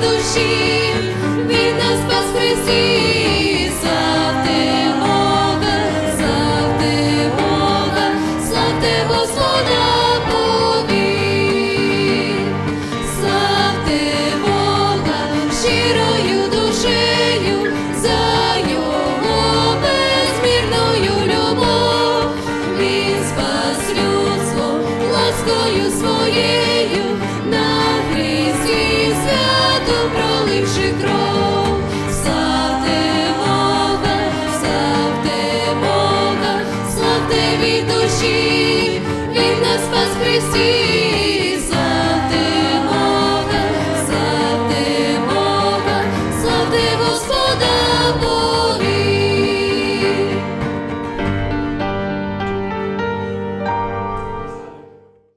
душі, від нас спас Христі. Славте Бога, славте Бога, славте Господа повік. Славте Бога щирою душею за його безмірною любов. Він спас людство ласкою своєю славте